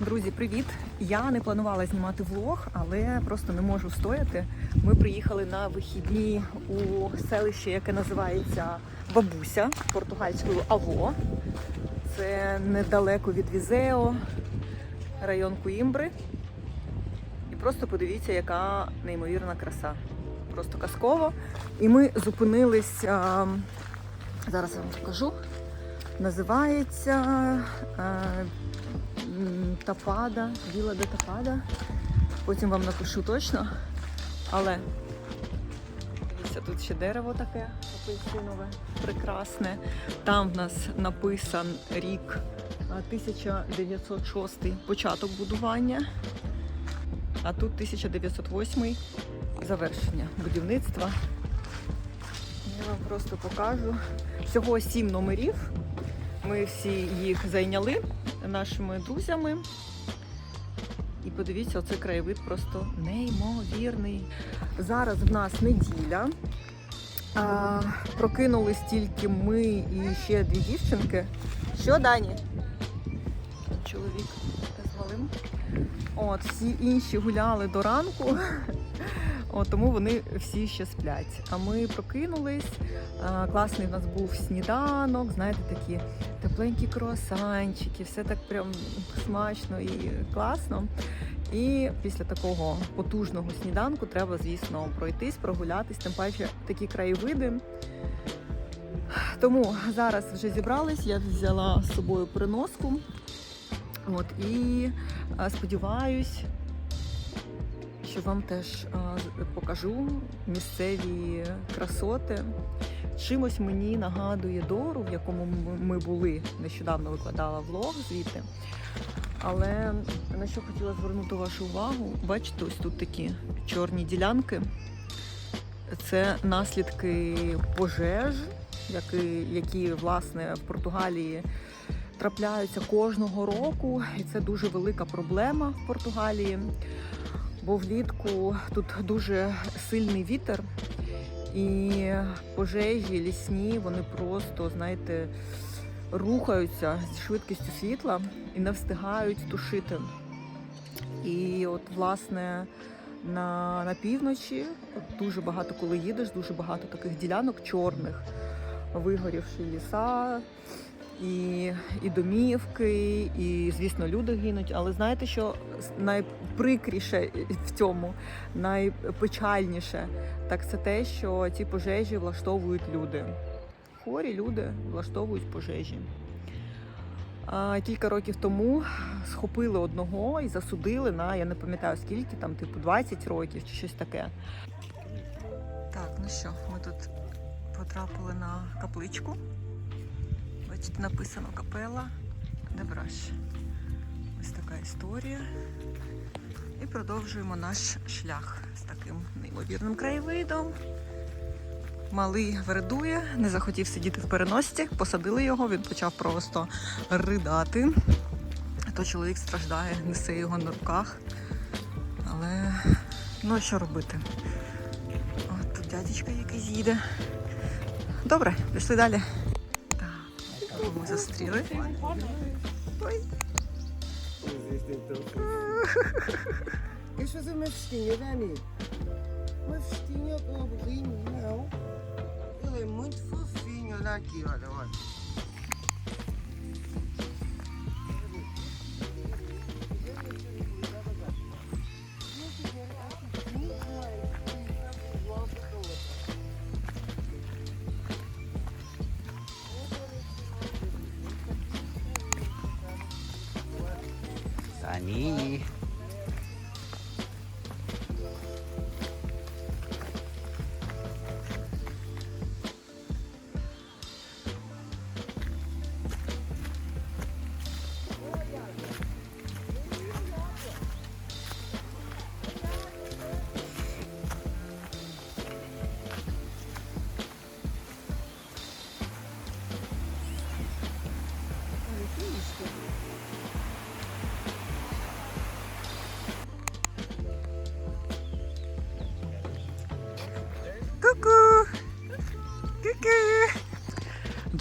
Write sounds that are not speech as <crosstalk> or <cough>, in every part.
Друзі, привіт! Я не планувала знімати влог, але просто не можу встояти. Ми приїхали на вихідні у селище, яке називається Бабуся португальською Аво. Це недалеко від Візео, район Куімбри. І просто подивіться, яка неймовірна краса. Просто казково. І ми зупинились. зараз я вам покажу. Називається м, Тапада, Віла де Тапада. Потім вам напишу точно. Але дивіться, тут ще дерево таке апельсинове, прекрасне. Там в нас написан рік 1906 початок будування, а тут 1908 завершення будівництва. Я вам просто покажу. Всього сім номерів. Ми всі їх зайняли нашими друзями. І подивіться, оцей краєвид просто неймовірний. Зараз в нас неділя. А, прокинулись тільки ми і ще дві дівчинки. Що, Дані? Чоловік малим. От, всі інші гуляли до ранку. <laughs> От, тому вони всі ще сплять. А ми прокинулись. А, класний в нас був сніданок, знаєте, такі тепленькі круасанчики, все так прям смачно і класно. І після такого потужного сніданку треба, звісно, пройтись, прогулятись, тим паче такі краєвиди. Тому зараз вже зібрались, я взяла з собою переноску. От, і е, сподіваюсь, що вам теж е, покажу місцеві красоти. Чимось мені нагадує Дору, в якому ми були. Нещодавно викладала влог звідти. Але на що хотіла звернути вашу увагу, бачите, ось тут такі чорні ділянки. Це наслідки пожеж, які, які власне в Португалії трапляються кожного року. І це дуже велика проблема в Португалії. Бо влітку тут дуже сильний вітер, і пожежі лісні, вони просто, знаєте, рухаються зі швидкістю світла і не встигають тушити. І от, власне, на, на півночі от дуже багато, коли їдеш, дуже багато таких ділянок чорних, вигорівші ліса, і, і домівки, і, звісно, люди гинуть. Але знаєте, що найприкріше в цьому, найпечальніше, так це те, що ці пожежі влаштовують люди. Хворі люди влаштовують пожежі. Кілька років тому схопили одного і засудили на я не пам'ятаю скільки, там, типу 20 років чи щось таке. Так, ну що, ми тут потрапили на капличку. Бачите, написано капела Дебраш. Ось така історія. І продовжуємо наш шлях з таким неймовірним краєвидом. Малий вередує, не захотів сидіти в переносці, посадили його, він почав просто ридати. То чоловік страждає, несе його на руках. Але ну що робити? От тут дядечка якийсь їде. Добре, пішли далі. Так, кого ми зустріли. Ой. <laughs> Deixa eu fazer uma festinha, Dani. Uma festinha com o burrinho, não. Ele é muito fofinho, olha aqui, olha, olha.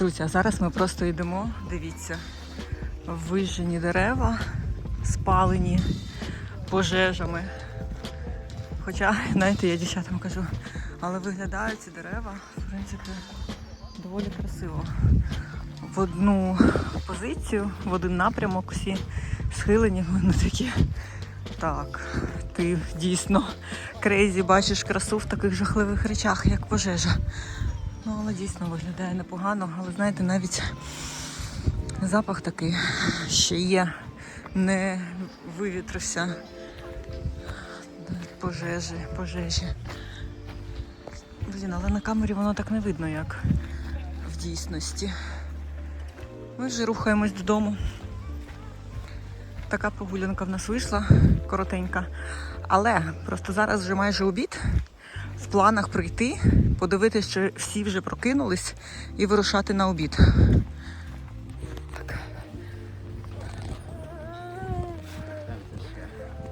Друзі, а зараз ми просто йдемо, дивіться, вижжені дерева. спалені пожежами. Хоча, знаєте, я дівчатам кажу, але виглядають ці дерева, в принципі, доволі красиво. В одну позицію, в один напрямок всі схилені, вони такі. Так, ти дійсно крейзі бачиш красу в таких жахливих речах, як пожежа. Ну, але дійсно виглядає непогано, але знаєте, навіть запах такий ще є, не вивітрився. Пожежі, пожежі. Блін, але на камері воно так не видно, як в дійсності. Ми вже рухаємось додому. Така прогулянка в нас вийшла, коротенька. Але просто зараз вже майже обід. Планах прийти, подивитися, чи всі вже прокинулись і вирушати на обід. Так.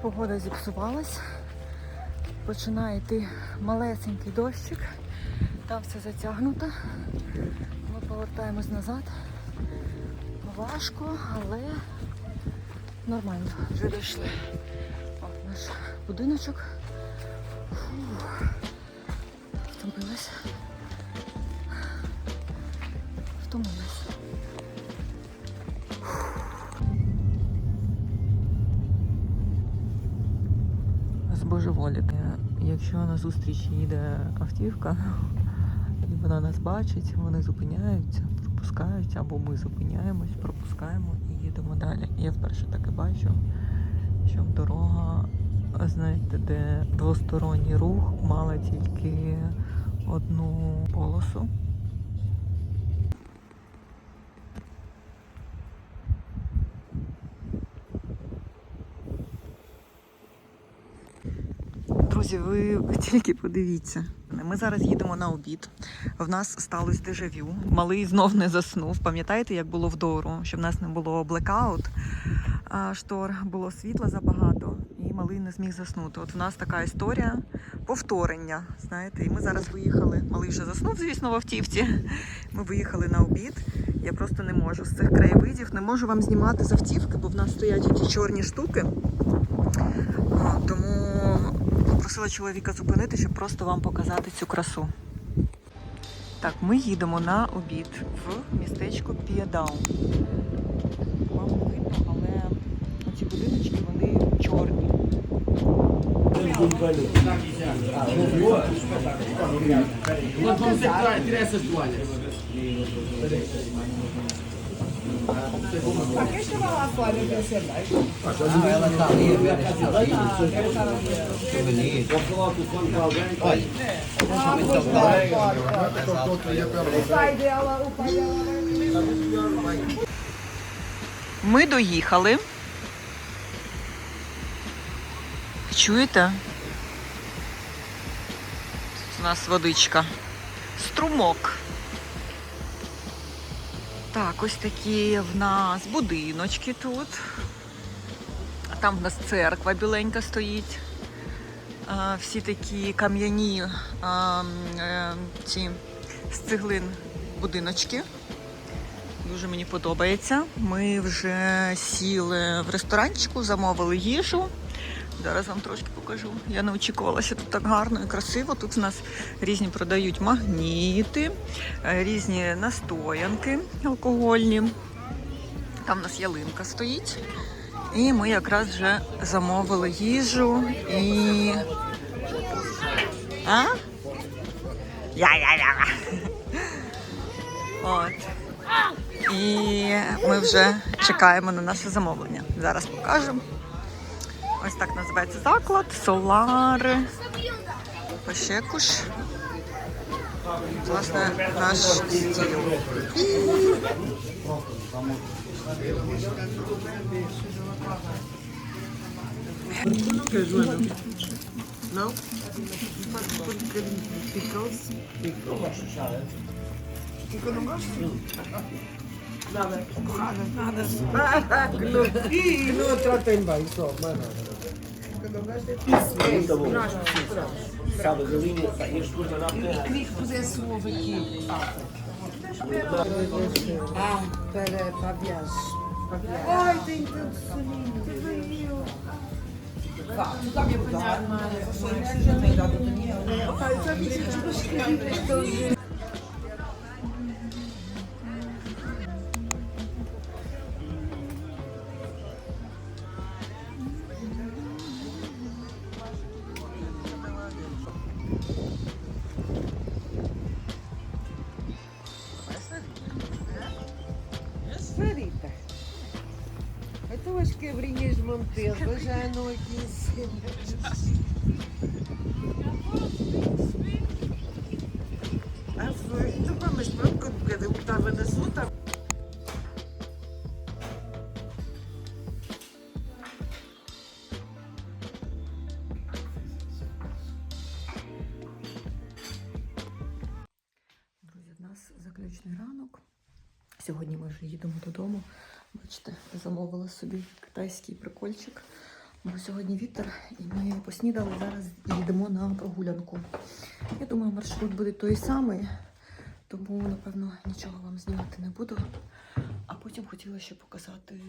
Погода зіпсувалась. Починає йти малесенький дощик. Там все затягнуто. Ми повертаємось назад. Важко, але нормально. Вже дійшли. От наш будиночок. Фух. Втомилась. Втомилась. збожеволіти. Якщо на зустріч їде автівка, і вона нас бачить, вони зупиняються, пропускають, або ми зупиняємось, пропускаємо і їдемо далі. Я вперше таке бачу, щоб дорога, знаєте, де двосторонній рух мала тільки одну полосу. Друзі, ви <laughs> тільки подивіться. Ми зараз їдемо на обід. В нас сталося дежавю. Малий знов не заснув. Пам'ятаєте, як було вдору? Що в нас не було блекаут штор, було світла забагато, і малий не зміг заснути. От в нас така історія повторення. Знаєте, і ми зараз виїхали. Малий вже заснув, звісно, в автівці. Ми виїхали на обід. Я просто не можу з цих краєвидів, не можу вам знімати з автівки, бо в нас стоять ті чорні штуки. Тому попросила чоловіка зупинити, щоб просто вам показати цю красу. Так, ми їдемо на обід в містечко Піадаун. Вам видно, але ці будиночки вони чорні. Ми доїхали. Чуєте? У нас водичка. Струмок. Так, ось такі в нас будиночки тут. А там в нас церква біленька стоїть. А, всі такі кам'яні е, ці з цеглин будиночки. Дуже мені подобається. Ми вже сіли в ресторанчику, замовили їжу. Зараз вам трошки покажу. Я не очікувала, що тут так гарно і красиво. Тут у нас різні продають магніти, е, різні настоянки алкогольні. Там у нас ялинка стоїть. І ми якраз вже замовили їжу і. А? Я-я-я. От. І ми вже чекаємо на наше замовлення. Зараз покажемо. Ось так називається заклад. Солари. Пощекуш. Власне, наш gosto? Nada. Nada. Nada. Que não a tratem bem só, mas nada. Isso, é isso. Nós precisamos. Sábado, galinha, este custa nada. Eu queria que pusesse o ovo aqui. Ah, para, para a viagem. Ai, tem tanto soninho. Também eu. Vá, tu dá-me apanhar, mas... Eu sou a Daniel. Pai, já me disse que eu escrevi para Сьогодні ми вже їдемо додому. Бачите, замовила собі китайський прикольчик. Бо сьогодні вітер, і ми поснідали. Зараз їдемо на прогулянку. Я думаю, маршрут буде той самий, тому, напевно, нічого вам знімати не буду. А потім хотіла ще показати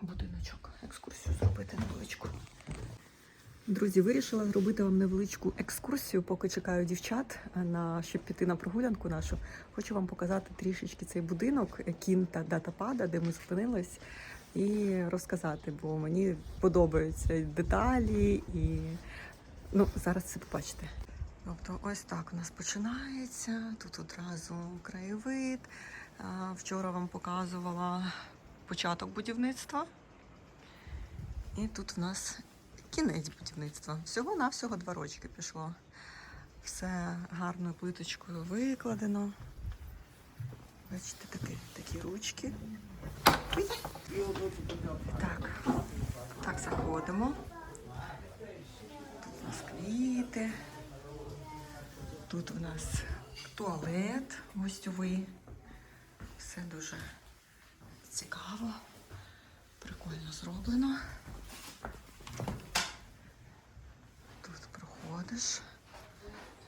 будиночок, екскурсію зробити невеличку. Друзі, вирішила зробити вам невеличку екскурсію, поки чекаю дівчат на щоб піти на прогулянку нашу. Хочу вам показати трішечки цей будинок Кінта Датапада, де ми зупинились, і розказати, бо мені подобаються деталі і ну зараз це побачите. Тобто, ось так у нас починається. Тут одразу краєвид. Вчора вам показувала початок будівництва. І тут в нас кінець будівництва. Всього-навсього два рочки пішло. Все гарною плиточкою викладено. Бачите, такі, такі ручки. Так, так заходимо. Тут у нас квіти. Тут у нас туалет гостьовий. Все дуже цікаво, прикольно зроблено. Тут проходиш.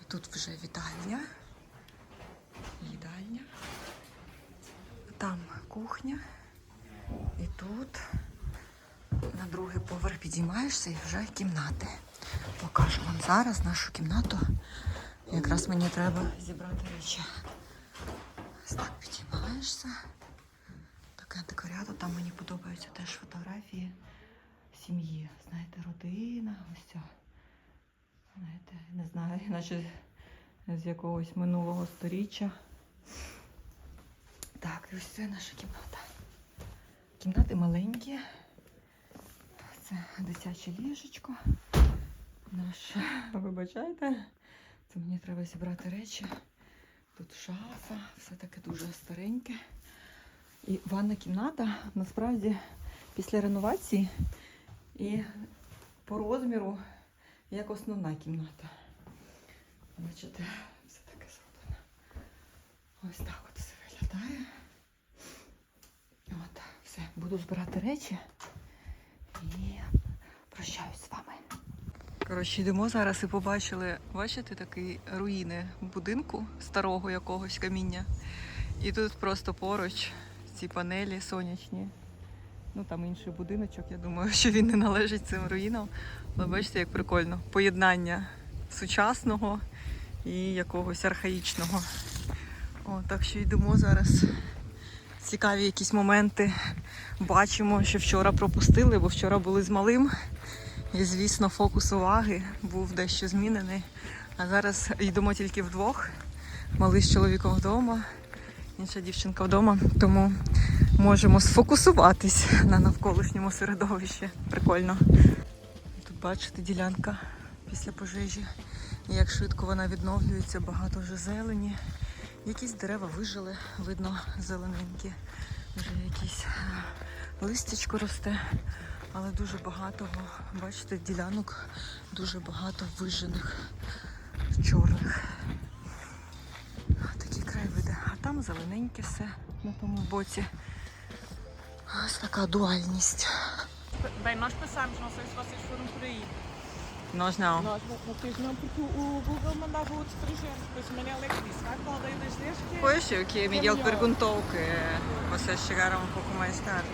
Тут вже вітальня. Їдальня. Там кухня. І тут на другий поверх підіймаєшся і вже кімнати. Покажу вам зараз нашу кімнату. Якраз мені треба зібрати речі. Так підіймаєшся. Таке антикваріату. Там мені подобаються теж фотографії сім'ї. Знаєте, родина, ось ця. Знаєте, не знаю, наче з якогось минулого сторіччя. Так, і ось це наша кімната. Кімнати маленькі. Це дитяче ліжечко. Наше, вибачайте. Це мені треба зібрати речі. Тут шафа, все таке дуже стареньке. І ванна кімната насправді після реновації і по розміру як основна кімната. Бачите, все таке зроблено. Ось так от все виглядає. От, все, буду збирати речі і прощаюсь з вами. Коротше, йдемо зараз і побачили, бачите, такі руїни будинку старого якогось каміння. І тут просто поруч ці панелі сонячні. Ну там інший будиночок, я думаю, <laughs> що він не належить цим руїнам. Але бачите, як прикольно. Поєднання сучасного і якогось архаїчного. О, так що йдемо зараз. Цікаві якісь моменти. Бачимо, що вчора пропустили, бо вчора були з малим. І, звісно, фокус уваги був дещо змінений. А зараз йдемо тільки вдвох. Малий з чоловіком вдома, інша дівчинка вдома. Тому можемо сфокусуватись на навколишньому середовищі. Прикольно. Тут бачите ділянка після пожежі. І як швидко вона відновлюється, багато вже зелені. Якісь дерева вижили, видно, зелененькі. Вже якісь е, листячко росте, але дуже багато, бачите, ділянок дуже багато вижених, чорних. Такі краєвиди. А там зелененьке все на тому боці. Ось така дуальність. Bem, nós passámos, não sei se vocês foram por aí. Nós não. Nós, vocês não, porque o Google mandava outro trajeto. Depois o Manel é que disse, vai para a aldeia das 10 que é... Pois, o que Miguel perguntou, que vocês chegaram um pouco mais tarde.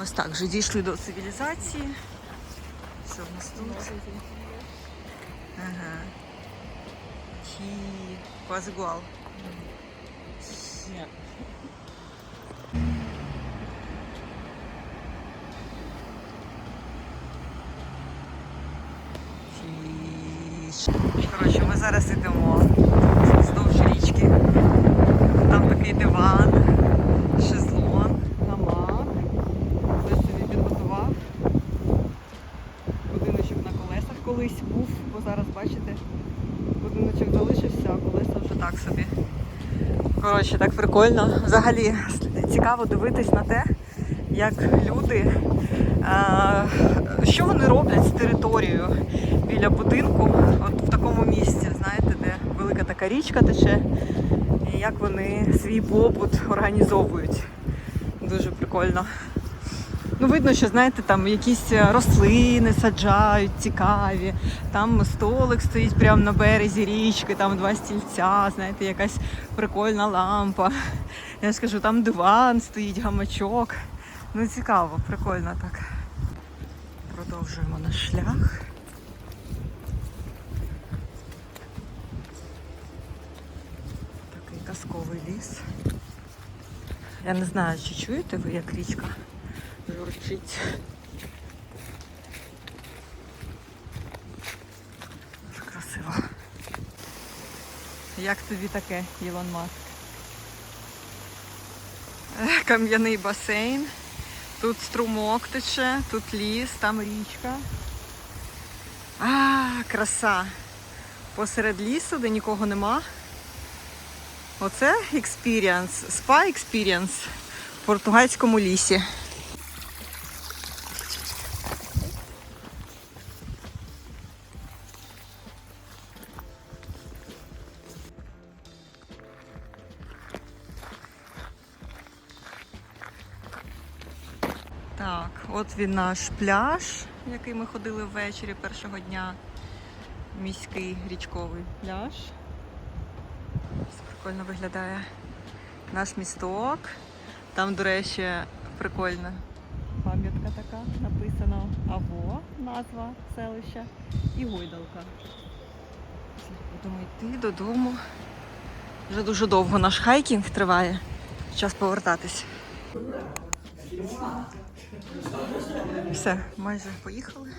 Ось так, вже дійшли до цивілізації. Що в нас тут? Ага. Чи quase igual. Ні. Фіш. Коротше, ми зараз йдемо вздовж річки. Там такий диван, шезлон, гамак. Хтось собі підготував. Будиночок на колесах колись був, бо зараз бачите, будиночок залишився, а колеса вже так собі. Коротше, так прикольно. Взагалі цікаво дивитись на те, як люди, е, що вони роблять з територією біля будинку, от в такому місці, знаєте, де велика така річка тече, і як вони свій побут організовують. Дуже прикольно. Ну, видно, що знаєте, там якісь рослини саджають, цікаві. Там столик стоїть прямо на березі річки, там два стільця, знаєте, якась прикольна лампа. <laughs> Я ж кажу, там диван стоїть, гамачок. Ну, цікаво, прикольно так. Продовжуємо наш шлях. Такий казковий ліс. Я не знаю, чи чуєте ви, як річка журчить. Дуже красиво. Як тобі таке, Ілон Маск? Кам'яний басейн. Тут струмок тече, тут ліс, там річка. А, краса. Посеред лісу, де нікого нема. Оце експіріанс, спа експіріанс в португальському лісі. Так, він наш пляж, який ми ходили ввечері першого дня. Міський річковий пляж. Ось Прикольно виглядає наш місток. Там, до речі, прикольна пам'ятка така. Написано Аво, назва селища, і гойдалка. Будемо йти додому. Вже дуже довго наш хайкінг триває. Час повертатись. Все, майже поїхали.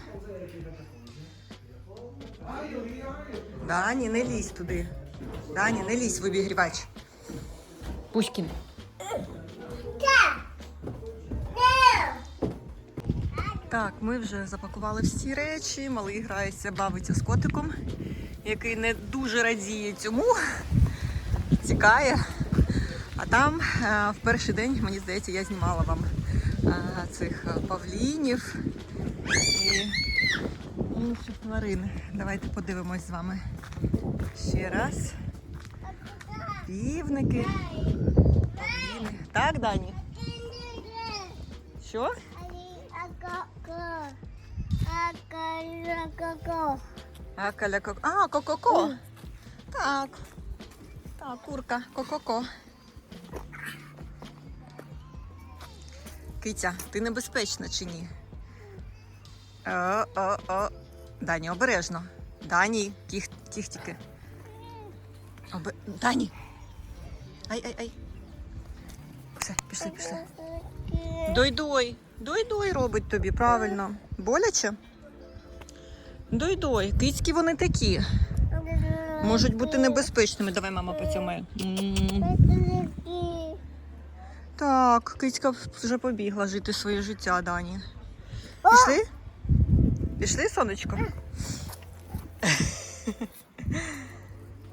Дані, не лізь туди. Дані, не лізь в обігрівач. Так, ми вже запакували всі речі. Малий грається, бавиться з котиком, який не дуже радіє цьому, тікає. А там е, в перший день, мені здається, я знімала вам цих е, павлінів і інших тварин. Давайте подивимось з вами ще раз. Півники. Павліни. Так, Дані? Що? А, каля ко... А, ко-ко-ко. Так. Так, курка, ко-ко-ко. Китя, ти небезпечна чи ні? О, о, о. Дані, обережно. Дані, кіх, кіхтіки. Обе... Дані. Ай, ай, ай. Все, пішли, пішли. Дой-дой. Дой-дой робить тобі, правильно. Боляче? Дой-дой. Кицькі вони такі. Можуть бути небезпечними. Давай, мама, поцьомає. Так, кицька вже побігла жити своє життя, Дані. Пішли? Пішли, сонечко? <laughs>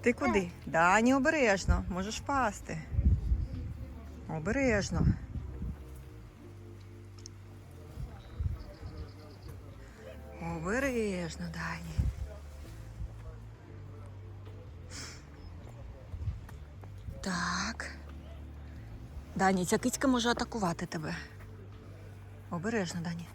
Ти куди? Дані, обережно, можеш впасти. Обережно. Обережно, Дані. Так. Дані, ця кицька може атакувати тебе. Обережно, Дані.